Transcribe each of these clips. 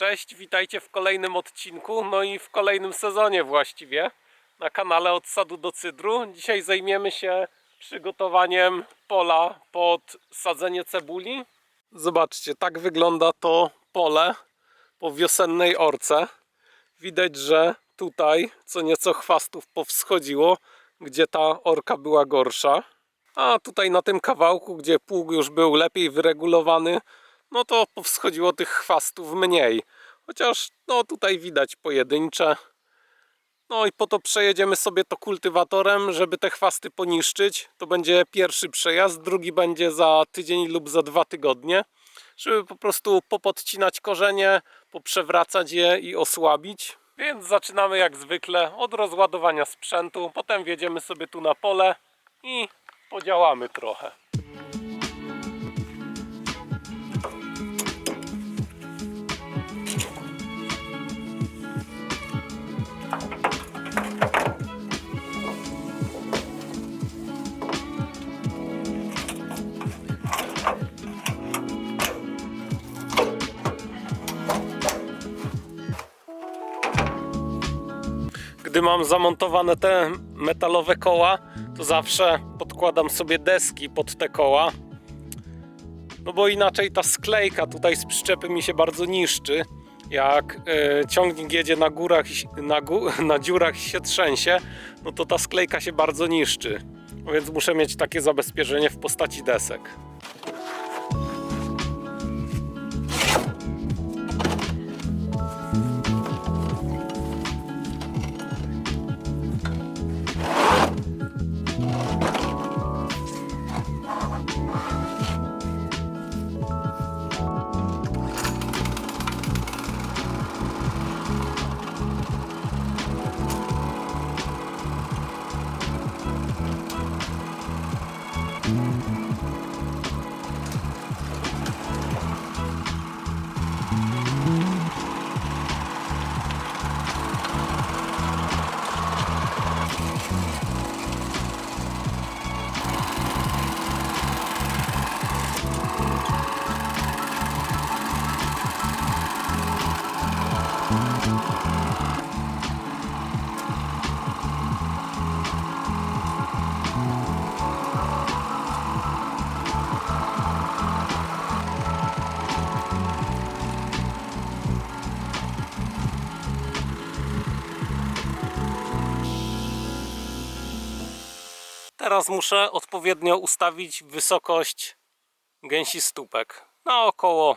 Cześć, witajcie w kolejnym odcinku, no i w kolejnym sezonie właściwie na kanale Od Sadu do Cydru. Dzisiaj zajmiemy się przygotowaniem pola pod sadzenie cebuli. Zobaczcie, tak wygląda to pole po wiosennej orce. Widać, że tutaj co nieco chwastów powschodziło, gdzie ta orka była gorsza. A tutaj na tym kawałku, gdzie pług już był lepiej wyregulowany, no to powschodziło tych chwastów mniej. Chociaż no tutaj widać pojedyncze. No i po to przejedziemy sobie to kultywatorem, żeby te chwasty poniszczyć. To będzie pierwszy przejazd, drugi będzie za tydzień lub za dwa tygodnie. Żeby po prostu popodcinać korzenie, poprzewracać je i osłabić. Więc zaczynamy jak zwykle od rozładowania sprzętu. Potem wjedziemy sobie tu na pole i podziałamy trochę. Gdy mam zamontowane te metalowe koła, to zawsze podkładam sobie deski pod te koła. No bo inaczej ta sklejka tutaj z przyczepy mi się bardzo niszczy. Jak e, ciągnik jedzie na górach, na, gó- na dziurach i się trzęsie, no to ta sklejka się bardzo niszczy. Więc muszę mieć takie zabezpieczenie w postaci desek. Teraz muszę odpowiednio ustawić wysokość gęsi stópek na około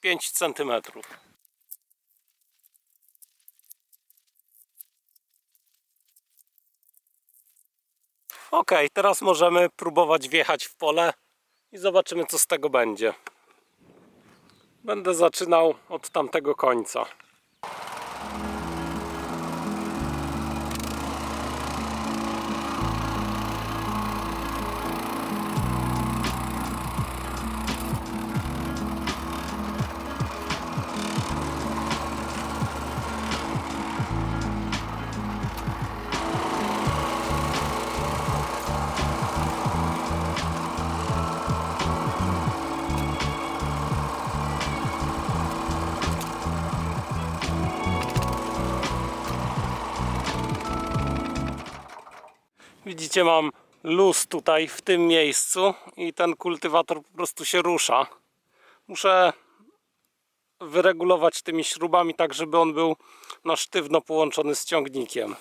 5 cm. Ok, teraz możemy próbować wjechać w pole i zobaczymy co z tego będzie. Będę zaczynał od tamtego końca. Widzicie, mam luz tutaj w tym miejscu i ten kultywator po prostu się rusza. Muszę wyregulować tymi śrubami tak, żeby on był na sztywno połączony z ciągnikiem.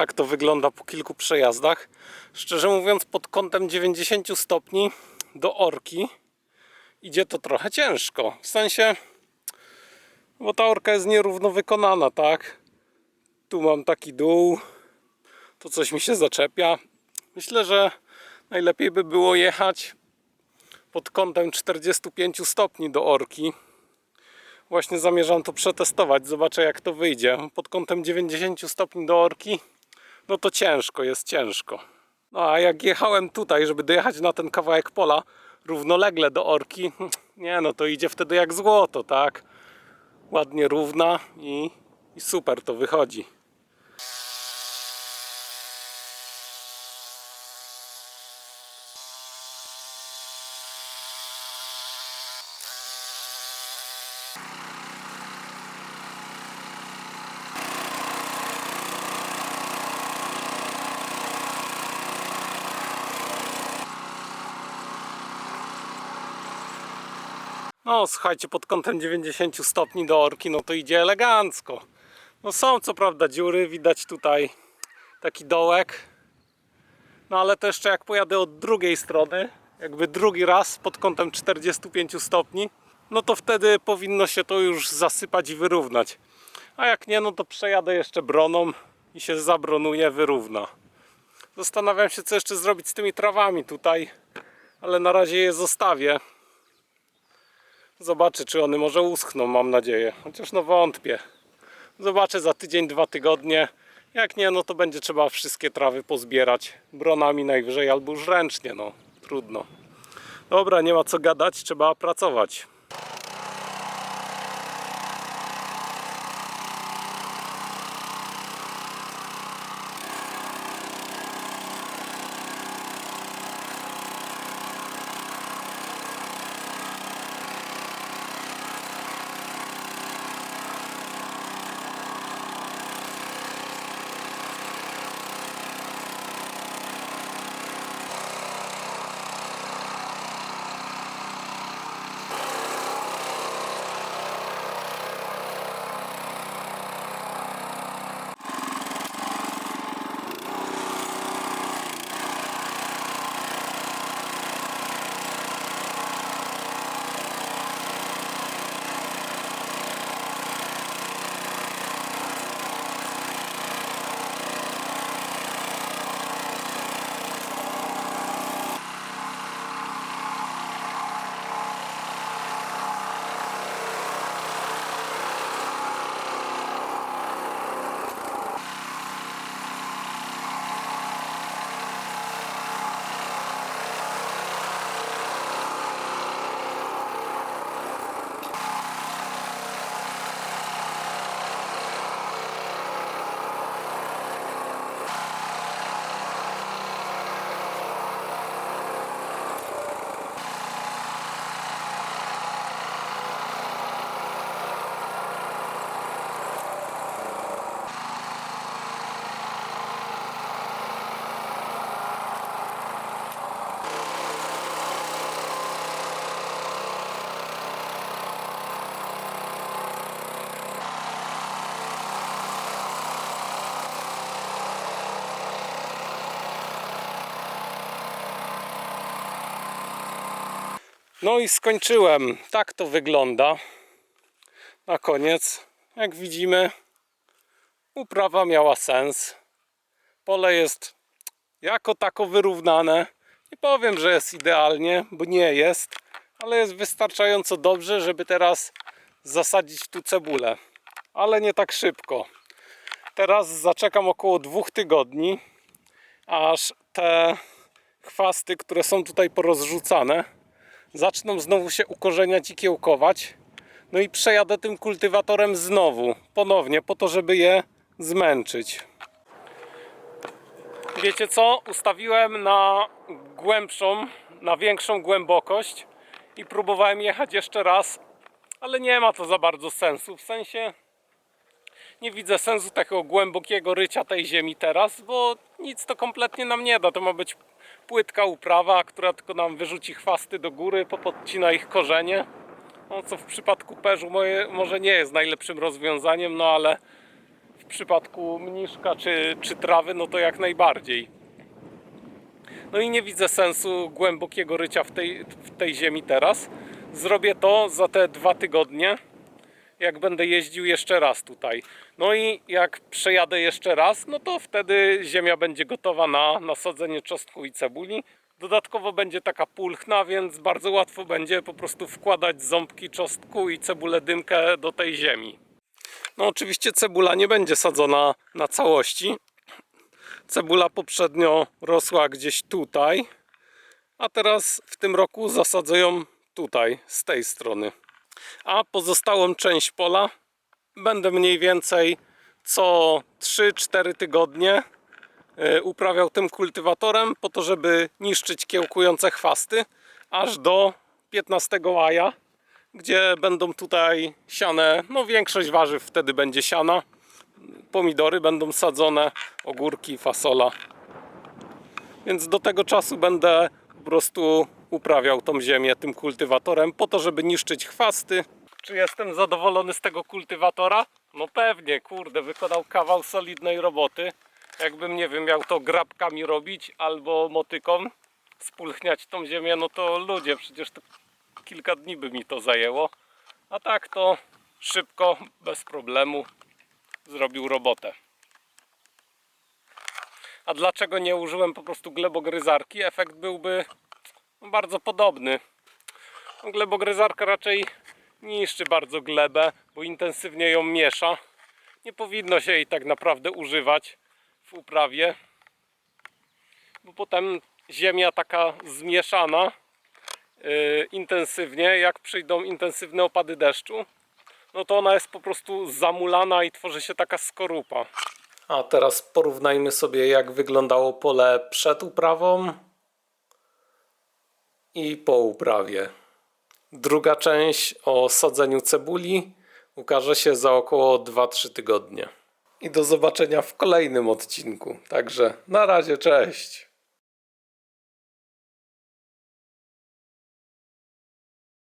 Tak to wygląda po kilku przejazdach. Szczerze mówiąc, pod kątem 90 stopni do orki idzie to trochę ciężko. W sensie, bo ta orka jest nierówno wykonana, tak? Tu mam taki dół, to coś mi się zaczepia. Myślę, że najlepiej by było jechać pod kątem 45 stopni do orki. Właśnie zamierzam to przetestować, zobaczę jak to wyjdzie. Pod kątem 90 stopni do orki, no to ciężko, jest ciężko. No a jak jechałem tutaj, żeby dojechać na ten kawałek pola równolegle do orki, nie no to idzie wtedy jak złoto, tak? Ładnie równa i, i super to wychodzi. No słuchajcie, pod kątem 90 stopni do orki, no to idzie elegancko. No są co prawda dziury, widać tutaj taki dołek. No ale to jeszcze jak pojadę od drugiej strony, jakby drugi raz pod kątem 45 stopni, no to wtedy powinno się to już zasypać i wyrównać. A jak nie, no to przejadę jeszcze broną i się zabronuje, wyrówna. Zastanawiam się, co jeszcze zrobić z tymi trawami tutaj, ale na razie je zostawię. Zobaczę, czy one może uschną, mam nadzieję. Chociaż no wątpię. Zobaczę za tydzień, dwa tygodnie. Jak nie, no to będzie trzeba wszystkie trawy pozbierać bronami najwyżej albo już ręcznie, no trudno. Dobra, nie ma co gadać, trzeba pracować. No i skończyłem. Tak to wygląda. Na koniec, jak widzimy, uprawa miała sens. Pole jest jako tako wyrównane. Nie powiem, że jest idealnie, bo nie jest, ale jest wystarczająco dobrze, żeby teraz zasadzić tu cebulę. Ale nie tak szybko. Teraz zaczekam około dwóch tygodni, aż te chwasty, które są tutaj porozrzucane, zaczną znowu się ukorzeniać i kiełkować. No i przejadę tym kultywatorem znowu, ponownie, po to, żeby je zmęczyć. Wiecie co? Ustawiłem na głębszą, na większą głębokość i próbowałem jechać jeszcze raz, ale nie ma to za bardzo sensu. W sensie nie widzę sensu takiego głębokiego rycia tej ziemi teraz, bo nic to kompletnie nam nie da. To ma być płytka uprawa, która tylko nam wyrzuci chwasty do góry, popodcina ich korzenie. No, co w przypadku perzu moje, może nie jest najlepszym rozwiązaniem, no ale w przypadku mniszka czy, czy trawy, no to jak najbardziej. No i nie widzę sensu głębokiego rycia w tej, w tej ziemi teraz. Zrobię to za te dwa tygodnie, jak będę jeździł jeszcze raz tutaj. No i jak przejadę jeszcze raz, no to wtedy ziemia będzie gotowa na nasadzenie czosnku i cebuli. Dodatkowo będzie taka pulchna, więc bardzo łatwo będzie po prostu wkładać ząbki czosnku i cebulę dymkę do tej ziemi. No oczywiście cebula nie będzie sadzona na całości. Cebula poprzednio rosła gdzieś tutaj, a teraz w tym roku zasadzę ją tutaj, z tej strony. A pozostałą część pola będę mniej więcej co 3-4 tygodnie e, uprawiał tym kultywatorem po to, żeby niszczyć kiełkujące chwasty aż do 15 maja, gdzie będą tutaj siane, no większość warzyw wtedy będzie siana, pomidory będą sadzone, ogórki, fasola. Więc do tego czasu będę po prostu uprawiał tą ziemię tym kultywatorem po to, żeby niszczyć chwasty. Czy jestem zadowolony z tego kultywatora? No pewnie, kurde, wykonał kawał solidnej roboty. Jakbym, nie wiem, miał to grabkami robić albo motyką, spulchniać tą ziemię, no to ludzie, przecież to kilka dni by mi to zajęło. A tak to szybko, bez problemu zrobił robotę. A dlaczego nie użyłem po prostu glebogryzarki? Efekt byłby bardzo podobny. Glebogryzarka raczej niszczy bardzo glebę, bo intensywnie ją miesza. Nie powinno się jej tak naprawdę używać w uprawie, bo potem ziemia taka zmieszana yy, intensywnie, jak przyjdą intensywne opady deszczu, no to ona jest po prostu zamulana i tworzy się taka skorupa. A teraz porównajmy sobie, jak wyglądało pole przed uprawą i po uprawie. Druga część o sadzeniu cebuli ukaże się za około 2-3 tygodnie. I do zobaczenia w kolejnym odcinku. Także na razie, cześć.